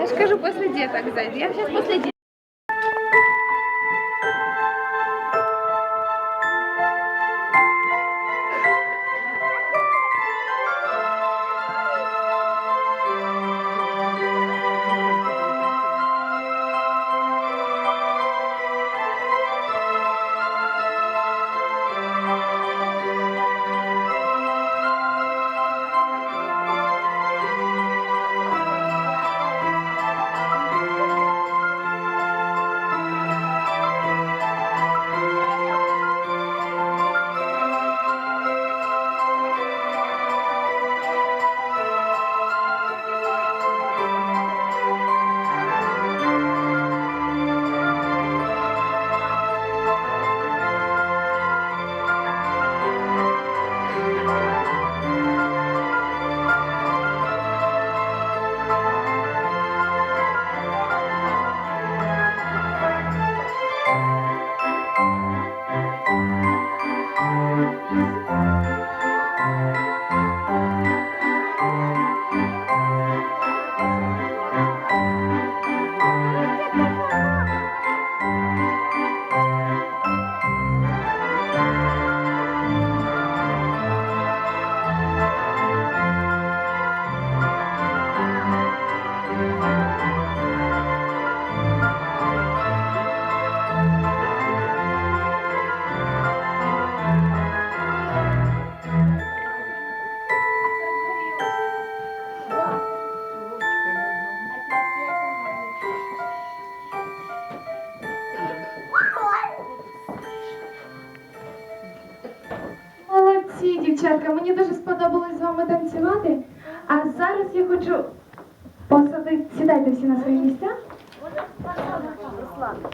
Я скажу, после після діток зайду. Я сейчас после діток. була.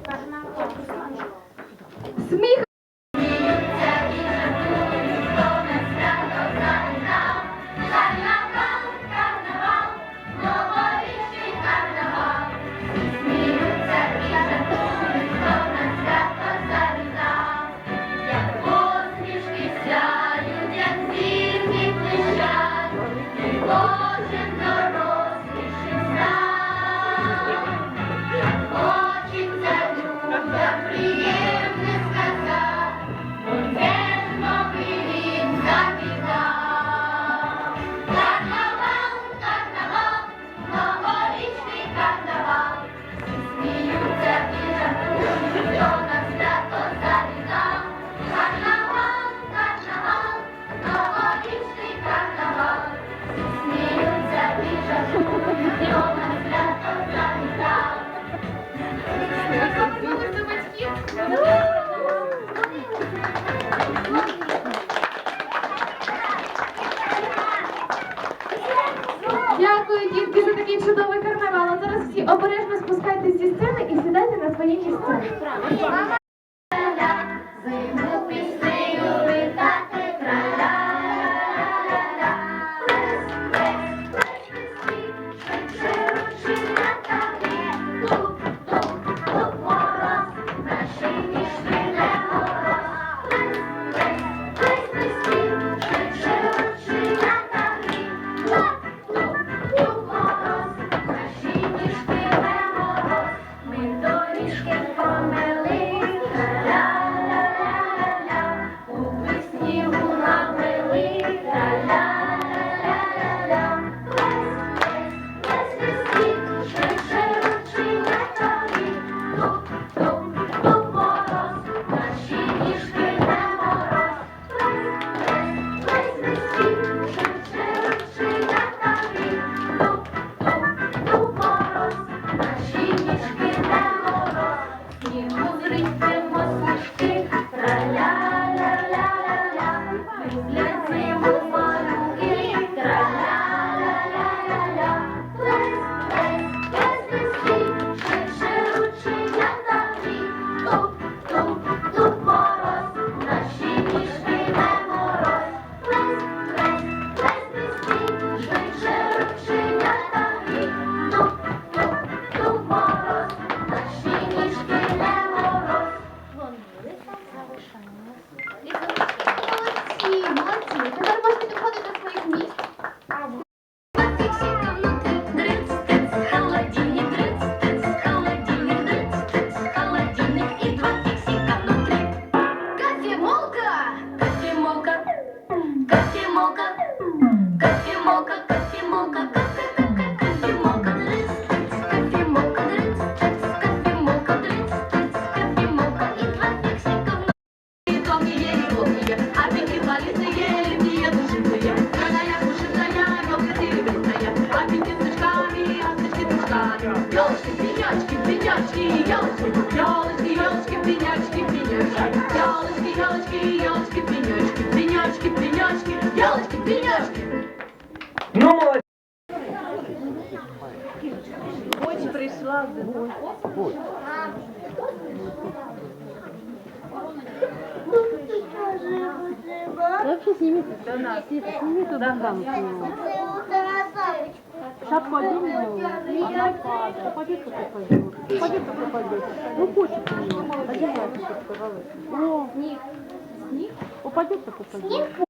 不啊 Thank you. Ну, молодец. Хоть пришла домой. Вообще сними, сними туда да. там. Шапку одень, ну, она падает. Попадет, попадет. Попадет, попадет. Ну, хочет, одевай, что сказала. О, упадет, попадет.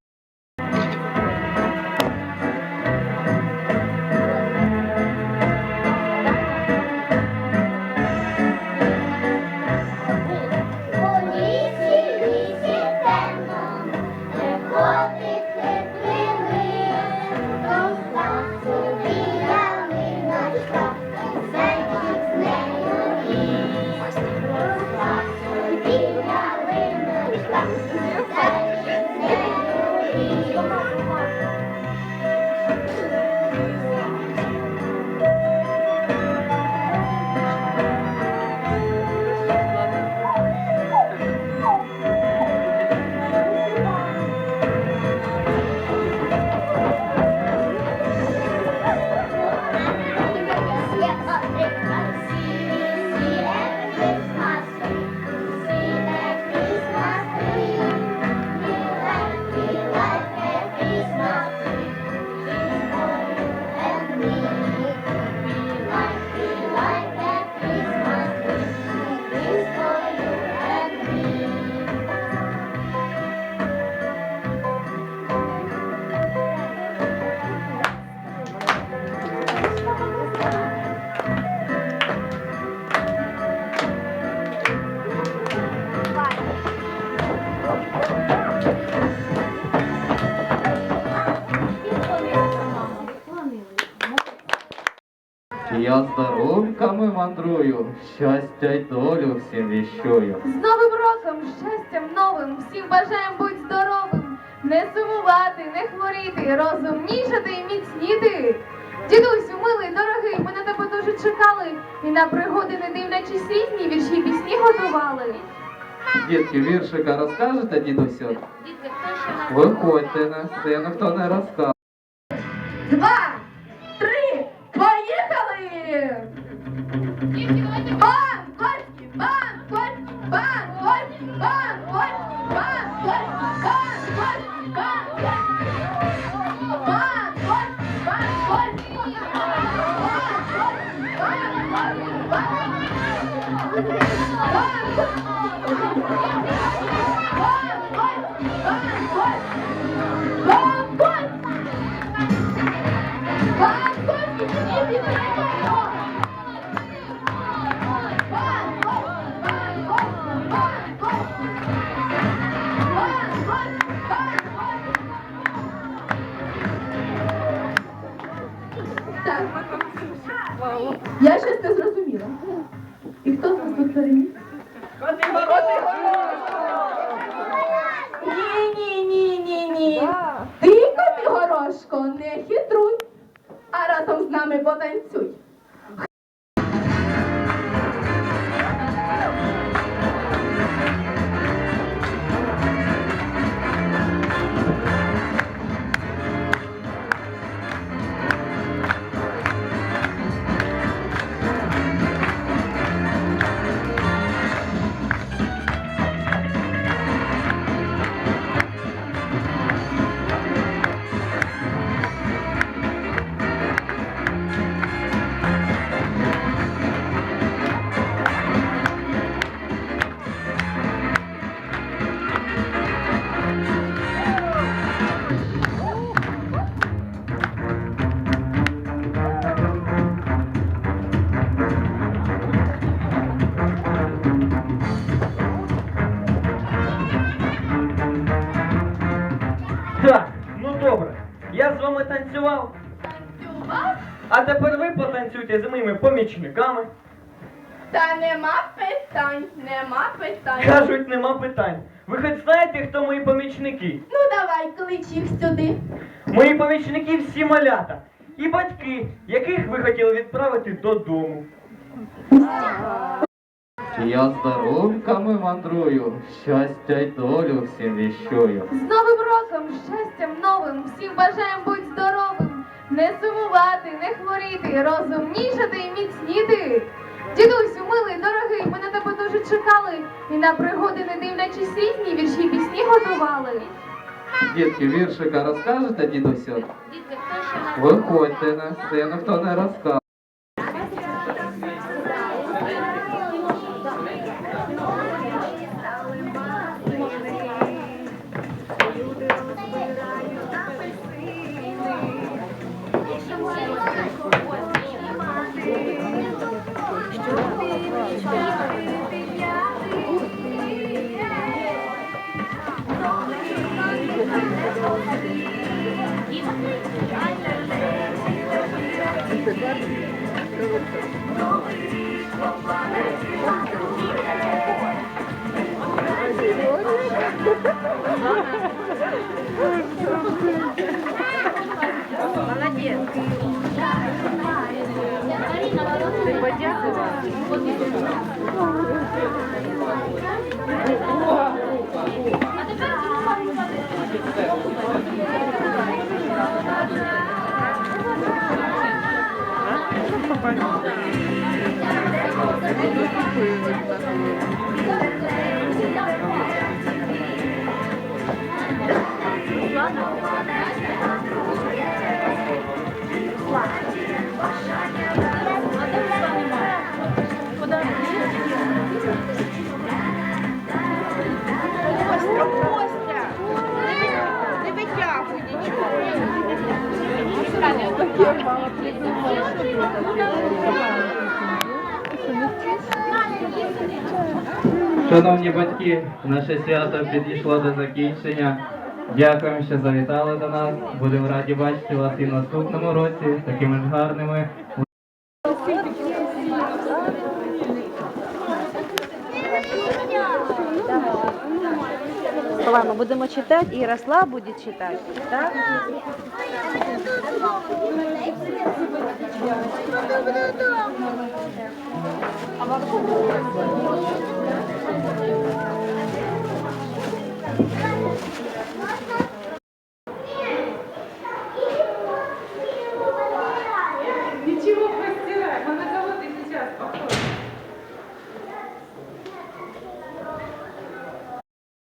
Щастя й долю всім віщую. З Новим роком, щастям новим, всім бажаємо бути здоровим, не сумувати, не хворіти, розумнішати і міцніти. Дідусю, милий, дорогий, ми на тебе дуже чекали, і на пригоди, не дивлячись різні вірші пісні готували. Дітки, віршика розкажете, дідусю? Дітки, хто ще Виходьте на сцену, хто не розкаже. Два, А тепер ви потанцюйте з моїми помічниками. Та нема питань, нема питань. Кажуть, нема питань. Ви хоч знаєте, хто мої помічники? Ну давай, клич їх сюди. Мої помічники всі малята. І батьки, яких ви хотіли відправити додому. Я з дарунками мандрую, щастя й долю всім віщую. З Новим роком, щастям новим, всім бажаємо бути не сумувати, не хворіти, розумнішати і міцніти. Дідусю, милий, дорогий, ми на тебе дуже чекали, і на пригоди, не дивлячись різні вірші пісні готували. Дітки, віршика розкажете, дідусю? Дітки, хто ще на сцену, хто не розкаже. Шановні батьки, наше свято підійшло до закінчення. Дякуємо, що завітали до нас. Будемо раді бачити вас і в наступному році такими ж гарними. будемо читати, і Ярослав буде читати. Так? Можна